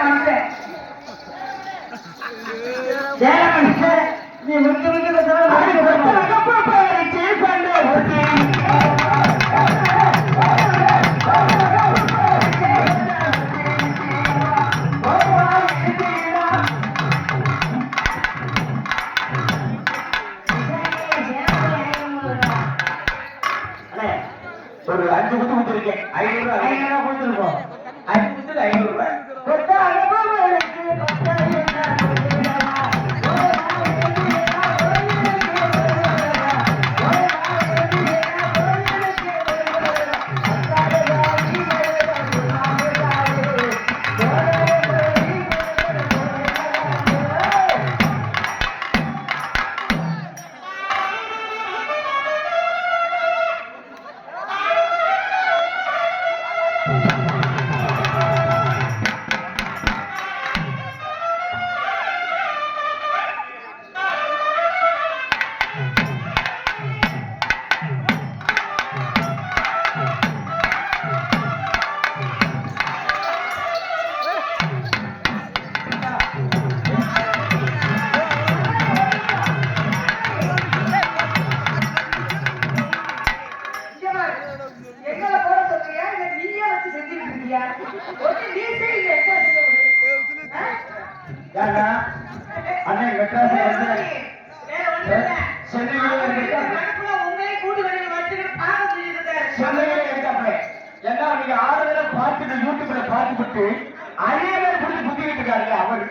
மனுஷன் ஜெயமனுஷன் நீ முக்கிய முக்கிய ஒரு அஞ்சு குத்து குத்து இருக்கேன் ஐநூறு ஐநூறு ரூபாய் கொடுத்துருக்கோம் அஞ்சு குத்து ஐநூறு ரூபாய் இல்ல அண்ணன் மெட்ராஸ்ல வந்து வேற இல்ல. கணக்குல உண்மையை கூட்டு வழியில வச்சுக்கிட்டு பார்க்க சொல்லிட்டு. சென்னையில இருக்காப்ல ஏன்னா நீங்க ஆறு தடவை பார்த்துட்டு யூடியூப்ல புத்திக்கிட்டு அவர்.